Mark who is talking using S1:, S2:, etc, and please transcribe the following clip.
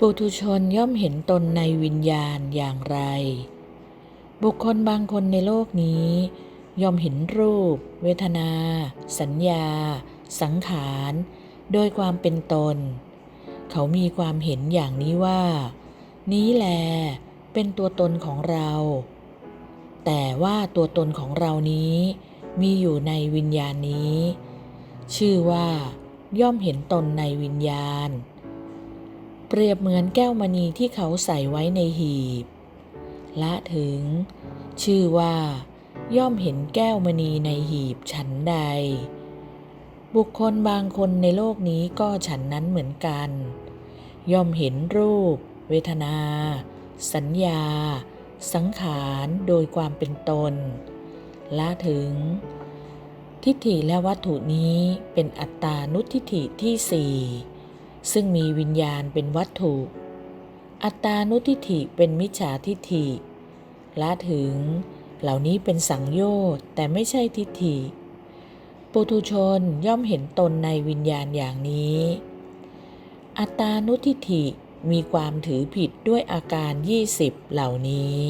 S1: ปุถุชนย่อมเห็นตนในวิญญาณอย่างไร บุคคลบางคนในโลกนี้ ย่อมเห็นรูป เวทนา สัญญา สังขาร โดยความเป็นตน เขามีความเห็นอย่างนี้ว่า นี้แล เป็นตัวตนของเรา แต่ว่าตัวตนของเรานี้ มีอยู่ในวิญญาณนี้ ชื่อว่า ย่อมเห็นตนในวิญญาณ เปรียบเหมือนแก้วมณีที่เขาใส่ไว้ในหีบ ละถึง ชื่อว่า ย่อมเห็นแก้วมณีในหีบฉันใด บุคคลบางคนในโลกนี้ก็ฉันนั้นเหมือนกัน ย่อมเห็นรูป เวทนา สัญญา สังขารโดยความเป็นตน ละถึง ทิฏฐิและวัตถุนี้เป็นอัตตานุทิฏฐิที่สี่ ซึ่งมีวิญญาณเป็นวัตถุ อัตานุทิฏฐิเป็นมิจฉาทิฏฐิละถึงเหล่านี้เป็นสังโยชน์แต่ไม่ใช่ทิฏฐิ ปุถุชนย่อมเห็นตนในวิญญาณอย่างนี้ อัตตานุทิฏฐิมีความถือผิดด้วยอาการ 20 เหล่านี้